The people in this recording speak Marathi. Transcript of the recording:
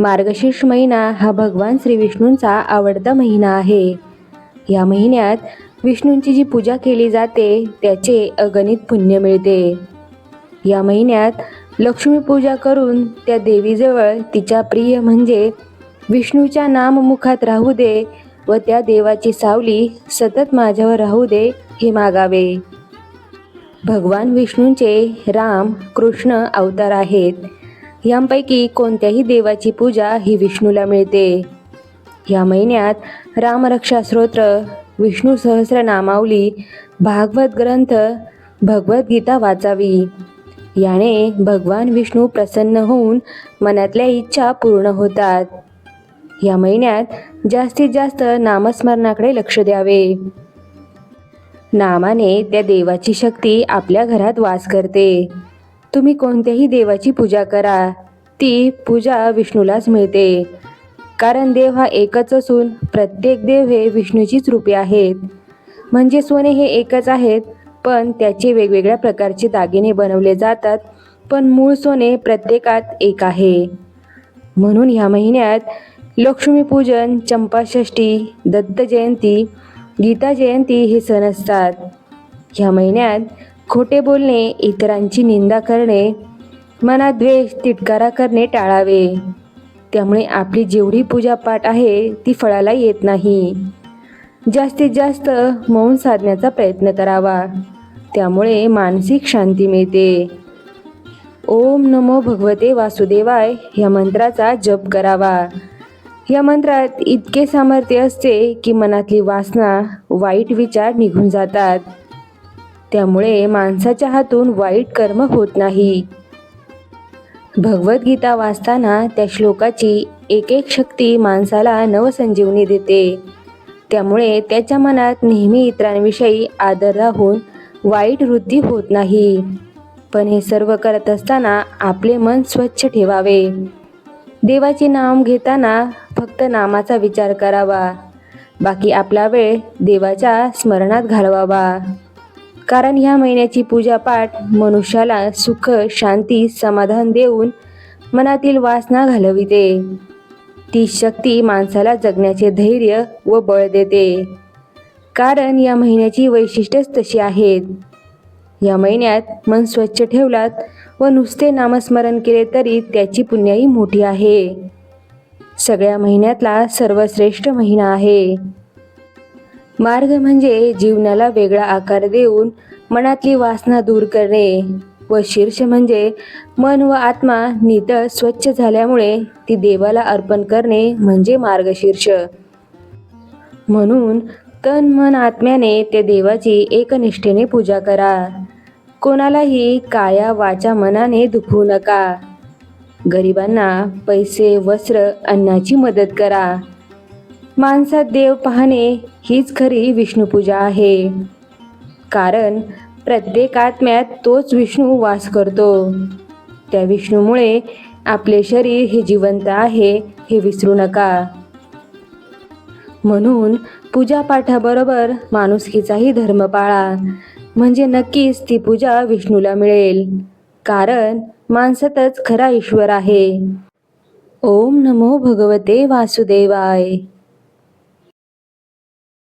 मार्गशीर्ष महिना हा भगवान श्री विष्णूंचा आवडता महिना आहे. या महिन्यात विष्णूंची जी पूजा केली जाते त्याचे अगणित पुण्य मिळते. या महिन्यात लक्ष्मीपूजा करून त्या देवीजवळ तिच्या प्रिय म्हणजे विष्णूच्या नाममुखात राहू दे व त्या देवाची सावली सतत माझ्यावर राहू दे हे मागावे. भगवान विष्णूंचे राम कृष्ण अवतार आहेत. यांपैकी कोणत्याही देवाची पूजा ही विष्णूला मिळते. या महिन्यात रामरक्षा स्तोत्र विष्णू सहस्रनामावली भागवत ग्रंथ भगवद्गीता वाचावी. याने भगवान विष्णू प्रसन्न होऊन मनातल्या इच्छा पूर्ण होतात. या महिन्यात जास्तीत जास्त नामस्मरणाकडे लक्ष द्यावे. नामाने त्या देवाची शक्ती आपल्या घरात वास करते. तुम्ही कोणत्याही देवाची पूजा करा. ती पूजा विष्णूलाच मिळते. कारण देव हा एकच असून प्रत्येक देव हे विष्णूचीच रूपे आहेत. म्हणजे सोने हे एकच आहेत पण त्याचे वेगवेगळ्या प्रकारचे दागिने बनवले जातात पण मूळ सोने प्रत्येकात एक आहे. म्हणून ह्या महिन्यात लक्ष्मीपूजन चंपाषष्ठी दत्त जयंती गीता जयंती हे सण असतात. ह्या महिन्यात खोटे बोलणे इतरांची निंदा करणे मनात द्वेष तिटकारा करणे टाळावे. त्यामुळे आपली जेवढी पूजापाठ आहे ती फळाला येत नाही. जास्तीत जास्त मौन साधण्याचा प्रयत्न करावा. त्यामुळे मानसिक शांती मिळते. ओम नमो भगवते वासुदेवाय या मंत्राचा जप करावा. या मंत्रात इतके सामर्थ्य असते की मनातली वासना वाईट विचार निघून जातात. त्यामुळे माणसाच्या हातून वाईट कर्म होत नाही. भगवद्गीता वाचताना त्या श्लोकाची एक एक शक्ती माणसाला नवसंजीवनी देते. त्यामुळे त्याच्या मनात नेहमी इतरांविषयी आदर राहून वाईट वृद्धी होत नाही. पण हे सर्व करत असताना आपले मन स्वच्छ ठेवावे. देवाचे नाम घेताना फक्त नामाचा विचार करावा. बाकी आपला वेळ देवाच्या स्मरणात घालवावा. कारण ह्या महिन्याची पूजापाठ मनुष्याला सुख शांती समाधान देऊन मनातील वासना घालविते. ती शक्ती माणसाला जगण्याचे धैर्य व बळ देते. कारण या महिन्याची वैशिष्ट्यच तशी आहेत. या महिन्यात मन स्वच्छ ठेवलात व नुसते नामस्मरण केले तरी त्याची पुण्याई मोठी आहे. सगळ्या महिन्यातला सर्वश्रेष्ठ महिना आहे. मार्ग म्हणजे जीवनाला वेगळा आकार देऊन मनातली वासना दूर करणे व शीर्ष म्हणजे मन व आत्मा नितळ स्वच्छ झाल्यामुळे ती देवाला अर्पण करणे म्हणजे मार्गशीर्ष म्हणून तन मन आत्म्याने त्या देवाची एकनिष्ठेने पूजा करा. कोणालाही काया वाचा मनाने दुखवू नका. गरिबांना पैसे वस्त्र अन्नाची मदत करा. माणसात देव पाहणे हीच खरी विष्णुपूजा आहे. कारण प्रत्येक आत्म्यात तोच विष्णू वास करतो. त्या विष्णूमुळे आपले शरीर हे जिवंत आहे हे विसरू नका. म्हणून पूजापाठाबरोबर माणुसकीचाही धर्म पाळा. म्हणजे नक्कीच ती पूजा विष्णूला मिळेल. कारण माणसातच खरा ईश्वर आहे. ओम नमो भगवते वासुदेवाय.